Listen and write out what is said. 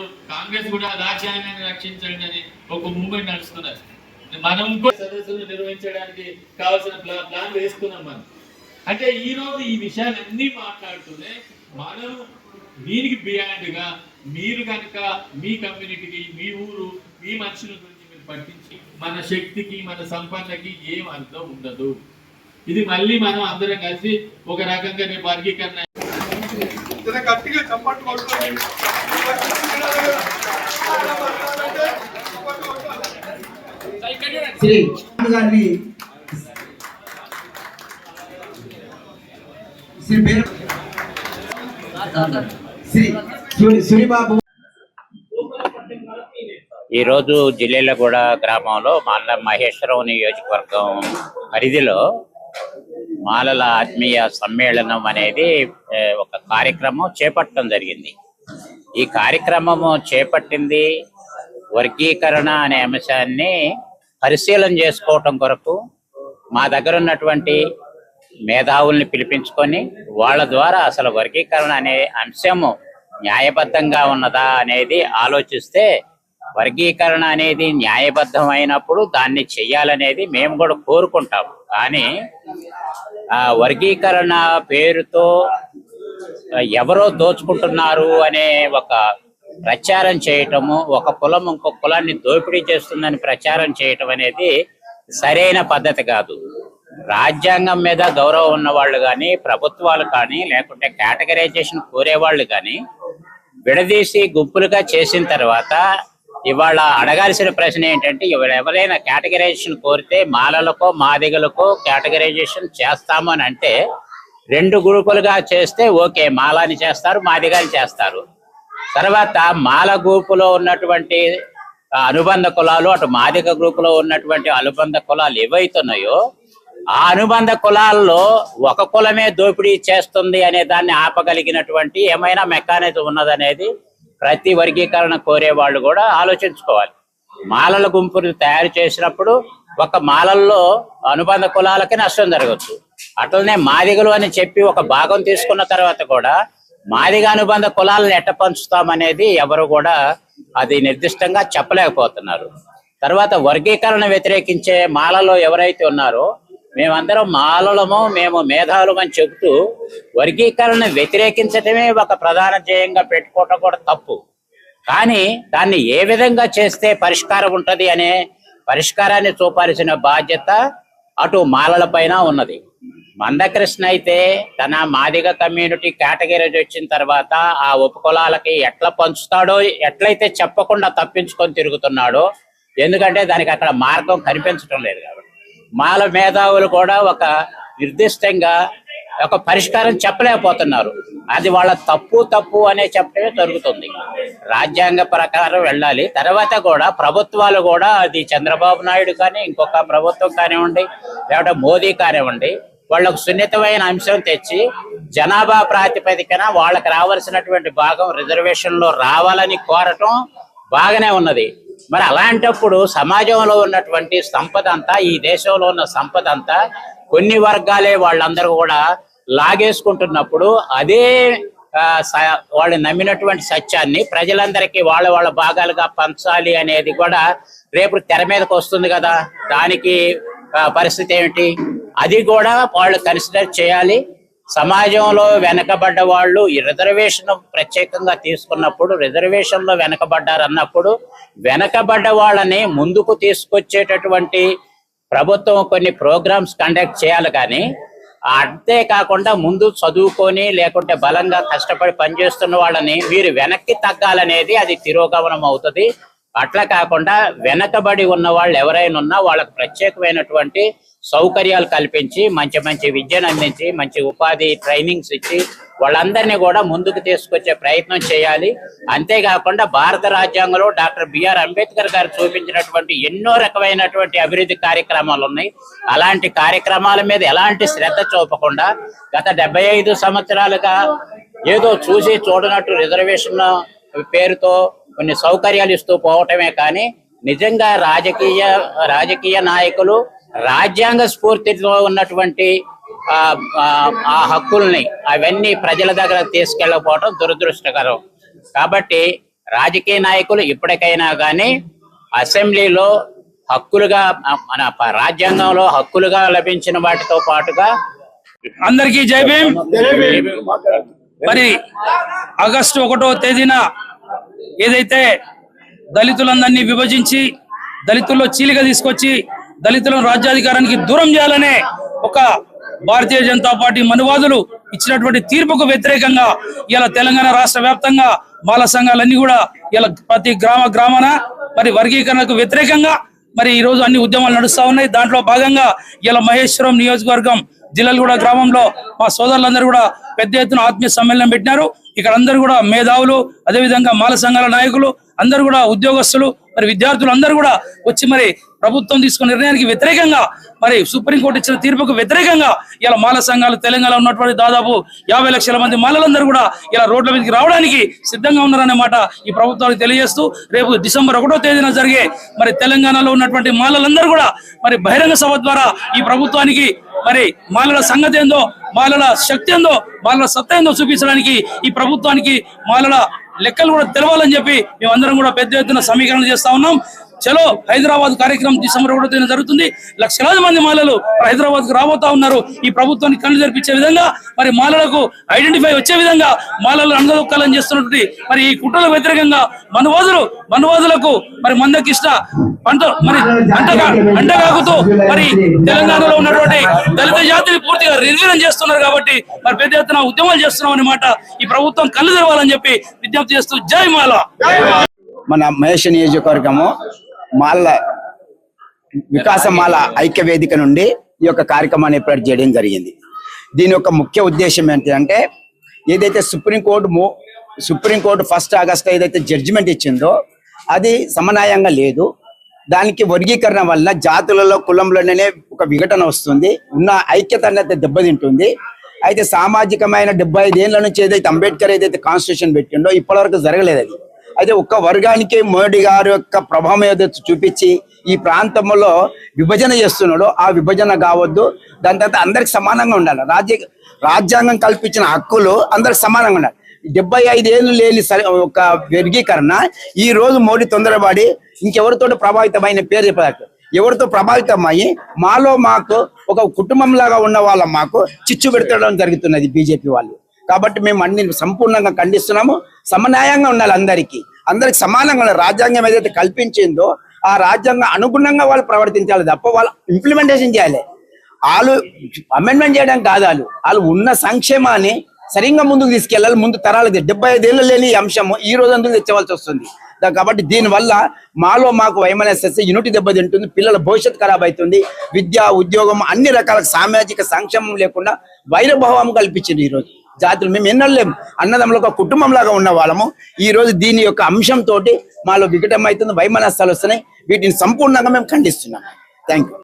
ఇప్పుడు కాంగ్రెస్ కూడా రాజ్యాంగాన్ని రక్షించండి అని ఒక మూమెంట్ నడుస్తున్నది. మనం సదస్సులు నిర్వహించడానికి కావాల్సిన ప్లాన్ వేసుకున్నాం మనం. అంటే ఈ రోజు ఈ విషయాలన్నీ మాట్లాడుతూనే మనం దీనికి బియాండ్గా మీరు కనుక మీ కమ్యూనిటీకి మీ ఊరు మీ మనుషుల గురించి మీరు పట్టించి మన శక్తికి మన సంపన్నకి ఏం అర్థం ఉండదు. ఇది మళ్ళీ మనం అందరం కలిసి ఒక రకంగా వర్గీకరణ జర గట్టిగా చప్పట్లు కొట్టుకోండి శ్రీ గారిని శ్రీ పేరు శ్రీ సూరి సూరిబాబు ఈ రోజు జిల్లేలగూడ గ్రామంలో మాల మహేశ్వరం నియోజకవర్గం పరిధిలో మాలల ఆత్మీయ సమ్మేళనం అనేది ఒక కార్యక్రమం చేపట్టడం జరిగింది. ఈ కార్యక్రమము చేపట్టింది వర్గీకరణ అనే అంశాన్ని పరిశీలన చేసుకోవటం కొరకు మా దగ్గర ఉన్నటువంటి మేధావుల్ని పిలిపించుకొని వాళ్ళ ద్వారా అసలు వర్గీకరణ అనే అంశము న్యాయబద్ధంగా ఉన్నదా అనేది ఆలోచిస్తే వర్గీకరణ అనేది న్యాయబద్ధమైనప్పుడు దాన్ని చెయ్యాలనేది మేము కూడా కోరుకుంటాం. కానీ ఆ వర్గీకరణ పేరుతో ఎవరో దోచుకుంటున్నారు అనే ఒక ప్రచారం చేయటము ఒక కులం ఇంకొక కులాన్ని దోపిడీ చేస్తుందని ప్రచారం చేయటం అనేది సరైన పద్ధతి కాదు. రాజ్యాంగం మీద గౌరవం ఉన్న వాళ్ళు కానీ ప్రభుత్వాలు కానీ లేకుంటే కేటగరైజేషన్ కోరేవాళ్ళు కానీ విడదీసి గుంపులుగా చేసిన తర్వాత ఇవాళ అడగాల్సిన ప్రశ్న ఏంటంటే ఇవాళ ఎవరైనా కేటగరైజేషన్ కోరితే మాలలకో మాదిగలకో కేటగరైజేషన్ చేస్తాము అని అంటే రెండు గ్రూపులుగా చేస్తే ఓకే మాలని చేస్తారు మాదిగాని చేస్తారు. తర్వాత మాల గ్రూపులో ఉన్నటువంటి అనుబంధ కులాలు అటు మాదిగ గ్రూపులో ఉన్నటువంటి అనుబంధ కులాలు ఏవైతున్నాయో ఆ అనుబంధ కులాల్లో ఒక కులమే దోపిడీ చేస్తుంది అనే దాన్ని ఆపగలిగినటువంటి ఏమైనా మెకానిజం ఉన్నదనేది ప్రతి వర్గీకరణ కోరే వాళ్ళు కూడా ఆలోచించుకోవాలి. మాలల గుంపును తయారు చేసినప్పుడు ఒక మాలల్లో అనుబంధ కులాలకి నష్టం జరగచ్చు. అట్లనే మాదిగలు అని చెప్పి ఒక భాగం తీసుకున్న తర్వాత కూడా మాదిగ అనుబంధ కులాలను ఎట్ట పంచుతామనేది ఎవరు కూడా అది నిర్దిష్టంగా చెప్పలేకపోతున్నారు. తర్వాత వర్గీకరణ వ్యతిరేకించే మాలలో ఎవరైతే ఉన్నారో మేమందరం మాలలము మేము మేధావులం అని చెబుతూ వర్గీకరణ వ్యతిరేకించటమే ఒక ప్రధాన ధ్యేయంగా పెట్టుకోవటం కూడా తప్పు. కానీ దాన్ని ఏ విధంగా చేస్తే పరిష్కారం ఉంటది అనే పరిష్కారాన్ని చూపాల్సిన బాధ్యత అటు మాలల పైన ఉన్నది. మందకృష్ణ అయితే తన మాదిగ కమ్యూనిటీ కేటగిరీ వచ్చిన తర్వాత ఆ ఉపకులాలకి ఎట్లా పంచుతాడో ఎట్లయితే చెప్పకుండా తప్పించుకొని తిరుగుతున్నాడో ఎందుకంటే దానికి అక్కడ మార్గం కనిపించడం లేదు కాబట్టి. మాల మేధావులు కూడా ఒక నిర్దిష్టంగా ఒక పరిష్కారం చెప్పలేకపోతున్నారు. అది వాళ్ళ తప్పు తప్పు అనే చెప్పడమే జరుగుతుంది. రాజ్యాంగ ప్రకారం వెళ్ళాలి. తర్వాత కూడా ప్రభుత్వాలు కూడా అది చంద్రబాబు నాయుడు కానీ ఇంకొక ప్రభుత్వం కానివ్వండి లేకపోతే మోదీ కానివ్వండి వాళ్ళకు సున్నితమైన అంశం తెచ్చి జనాభా ప్రాతిపదికన వాళ్ళకి రావాల్సినటువంటి భాగం రిజర్వేషన్లో రావాలని కోరటం బాగానే ఉన్నది. మరి అలాంటప్పుడు సమాజంలో ఉన్నటువంటి సంపద అంతా ఈ దేశంలో ఉన్న సంపద అంతా కొన్ని వర్గాలే వాళ్ళందరూ కూడా లాగేసుకుంటున్నప్పుడు అదే వాళ్ళు నమ్మినటువంటి సత్యాన్ని ప్రజలందరికీ వాళ్ళ వాళ్ళ భాగాలుగా పంచాలి అనేది కూడా రేపు తెర మీదకి వస్తుంది కదా. దానికి పరిస్థితి ఏమిటి? అది కూడా వాళ్ళు కన్సిడర్ చేయాలి. సమాజంలో వెనకబడ్డ వాళ్ళు ఈ రిజర్వేషన్ ప్రత్యేకంగా తీసుకున్నప్పుడు రిజర్వేషన్లో వెనకబడ్డారు అన్నప్పుడు వెనకబడ్డ వాళ్ళని ముందుకు తీసుకొచ్చేటటువంటి ప్రభుత్వం కొన్ని ప్రోగ్రామ్స్ కండక్ట్ చేయాలి కానీ అంతే కాకుండా ముందు చదువుకొని లేకుంటే బలంగా కష్టపడి పనిచేస్తున్న వాళ్ళని వీరు వెనక్కి తగ్గాలనేది అది తిరోగమనం అవుతుంది. అట్లా కాకుండా వెనకబడి ఉన్న వాళ్ళు ఎవరైనా ఉన్నా వాళ్ళకు ప్రత్యేకమైనటువంటి సౌకర్యాలు కల్పించి మంచి మంచి విద్యను అందించి మంచి ఉపాధి ట్రైనింగ్స్ ఇచ్చి వాళ్ళందరినీ కూడా ముందుకు తీసుకొచ్చే ప్రయత్నం చేయాలి. అంతేకాకుండా భారత రాజ్యాంగంలో డాక్టర్ బిఆర్ అంబేద్కర్ గారు చూపించినటువంటి ఎన్నో రకమైనటువంటి అభివృద్ధి కార్యక్రమాలు ఉన్నాయి. అలాంటి కార్యక్రమాల మీద ఎలాంటి శ్రద్ధ చూపకుండా గత డెబ్బై ఐదు సంవత్సరాలుగా ఏదో చూసి చూడనట్టు రిజర్వేషన్ పేరుతో కొన్ని సౌకర్యాలు ఇస్తూ పోవటమే కానీ నిజంగా రాజకీయ రాజకీయ నాయకులు రాజ్యాంగ స్ఫూర్తితో ఉన్నటువంటి ఆ, హక్కుల్ని అవన్నీ ప్రజల దగ్గర తీసుకెళ్ళకపోవడం దురదృష్టకరం. కాబట్టి రాజకీయ నాయకులు ఇప్పటికైనా కానీ అసెంబ్లీలో హక్కులుగా మన రాజ్యాంగంలో హక్కులుగా లభించిన వాటితో పాటుగా అందరికీ జై భీమ్. మరి ఆగస్టు ఒకటో తేదీన ఏదైతే దళితులందరినీ విభజించి దళితుల్లో చీలిక తీసుకొచ్చి దళితులను రాజ్యాధికారానికి దూరం చేయాలనే ఒక భారతీయ జనతా పార్టీ మనువాదులు ఇచ్చినటువంటి తీర్పుకు వ్యతిరేకంగా ఇలా తెలంగాణ రాష్ట్ర వ్యాప్తంగా బాల సంఘాలన్నీ కూడా ఇలా ప్రతి గ్రామ గ్రామాన మరి వర్గీకరణకు వ్యతిరేకంగా మరి ఈ రోజు అన్ని ఉద్యమాలు నడుస్తూ ఉన్నాయి. దాంట్లో భాగంగా ఇలా మహేశ్వరం నియోజకవర్గం జిల్లలగూడ గ్రామంలో మా సోదరులందరూ కూడా పెద్ద ఎత్తున ఆత్మీయ సమ్మేళనం పెట్టినారు. ఇక్కడ అందరూ కూడా మేధావులు అదేవిధంగా మాల సంఘాల నాయకులు అందరూ కూడా ఉద్యోగస్తులు మరి విద్యార్థులు అందరూ కూడా వచ్చి మరి ప్రభుత్వం తీసుకున్న నిర్ణయానికి వ్యతిరేకంగా మరి సుప్రీంకోర్టు ఇచ్చిన తీర్పుకు వ్యతిరేకంగా ఇలా మాల సంఘాలు తెలంగాణలో ఉన్నటువంటి దాదాపు యాభై లక్షల మంది మాలలందరూ కూడా ఇలా రోడ్ల మీదకి రావడానికి సిద్ధంగా ఉన్నారనే మాట ఈ ప్రభుత్వానికి తెలియజేస్తూ రేపు డిసెంబర్ ఒకటో తేదీన జరిగే మరి తెలంగాణలో ఉన్నటువంటి మాలలందరూ కూడా మరి బహిరంగ సభ ద్వారా ఈ ప్రభుత్వానికి మరి మాలల సంగతి ఏందో మాలల శక్తి ఏందో మాలల సత్తా ఏందో చూపించడానికి ఈ ప్రభుత్వానికి మాలల లెక్కలు కూడా తెలవాలని చెప్పి మేమందరం కూడా పెద్ద ఎత్తున సమీకరణ చేస్తా ఉన్నాం. చలో హైదరాబాద్ కార్యక్రమం డిసెంబర్ ఒకటో తేదీన జరుగుతుంది. లక్షలాది మంది మాలలు హైదరాబాద్కు రాబోతా ఉన్నారు. ఈ ప్రభుత్వానికి కళ్ళు జరిపించే విధంగా మరి మాలలకు ఐడెంటిఫై వచ్చే విధంగా మాలలు అందదొక్కాలని చేస్తున్నటువంటి మరి ఈ కుట్రలకు వ్యతిరేకంగా మనువాదులు మనువాదులకు మరి మందకిష్ట పంట మరి అంటగా అంటగాకుతూ మరి తెలంగాణలో ఉన్నటువంటి దళిత జాతిని పూర్తిగా నిర్వీర్యం చేస్తున్నారు కాబట్టి మరి పెద్ద ఎత్తున ఉద్యమాలు చేస్తున్నాం అన్నమాట ఈ ప్రభుత్వం కళ్ళు తెరవాలని చెప్పి విజ్ఞప్తి చేస్తూ జై మాల. మన మహేష్ నియోజకవర్గము మాల వికాసమాల ఐక్య వేదిక నుండి ఈ యొక్క కార్యక్రమాన్ని ఏర్పాటు చేయడం జరిగింది. దీని యొక్క ముఖ్య ఉద్దేశం ఏంటంటే ఏదైతే సుప్రీంకోర్టు ము- సుప్రీంకోర్టు ఫస్ట్ ఆగస్ట్ ఏదైతే జడ్జిమెంట్ ఇచ్చిందో అది సమన్వయంగా లేదు. దానికి వర్గీకరణ వల్ల జాతులలో కులంలోనే ఒక విఘటన వస్తుంది. ఉన్న ఐక్యత అనేది దెబ్బతింటుంది. అయితే సామాజికమైన డెబ్బై ఐదేళ్ళ నుంచి ఏదైతే అంబేద్కర్ ఏదైతే కాన్స్టిట్యూషన్ పెట్టిండో ఇప్పటివరకు జరగలేదు అది. అయితే ఒక్క వర్గానికి మోడీ గారి యొక్క ప్రభావం ఏదైతే చూపించి ఈ ప్రాంతంలో విభజన చేస్తున్నాడో ఆ విభజన కావద్దు. దాని తర్వాత అందరికి సమానంగా ఉండాలి. రాజ్య రాజ్యాంగం కల్పించిన హక్కులు అందరికి సమానంగా ఉండాలి. డెబ్బై ఐదేళ్ళు లేని సరి ఒక వర్గీకరణ ఈ రోజు మోడీ తొందరపడి ఇంకెవరితో ప్రభావితమైన పేరు చెప్పారు ఎవరితో ప్రభావితమయ్యి మాలో మాకు ఒక కుటుంబం లాగా ఉన్న వాళ్ళ మాకు చిచ్చు పెడతడం జరుగుతున్నది బీజేపీ వాళ్ళు. కాబట్టి మేము అన్ని సంపూర్ణంగా ఖండిస్తున్నాము. సమన్యాయంగా ఉండాలి అందరికీ. అందరికి సమానంగా రాజ్యాంగం ఏదైతే కల్పించిందో ఆ రాజ్యాంగం అనుగుణంగా వాళ్ళు ప్రవర్తించాలి తప్ప వాళ్ళు ఇంప్లిమెంటేషన్ చేయాలి. వాళ్ళు అమెండ్మెంట్ చేయడం కాదు వాళ్ళు. వాళ్ళు ఉన్న సంక్షేమాన్ని సరిగ్గా ముందుకు తీసుకెళ్ళాలి. ముందు తరాలకి డెబ్బై ఐదేళ్ళు లేని ఈ అంశము ఈ రోజు అందుకు తెచ్చవలసి వస్తుంది. కాబట్టి దీనివల్ల మాలో మాకు వైఎంఎస్ఎస్ యూనిటీ దెబ్బతింటుంది పిల్లల భవిష్యత్ ఖరాబ్ అవుతుంది విద్య ఉద్యోగం అన్ని రకాల సామాజిక సంక్షేమం లేకుండా వైరభావం కల్పించింది ఈ రోజు. జాతులు. మేము ఎన్నలేము అన్నదమ్ములు ఒక కుటుంబం లాగా ఉన్న వాళ్ళము. ఈ రోజు దీని యొక్క అంశంతో మాలో వికటం అవుతుంది వైమనస్సాలు వస్తున్నాయి. వీటిని సంపూర్ణంగా మేము ఖండిస్తున్నాం. Thank you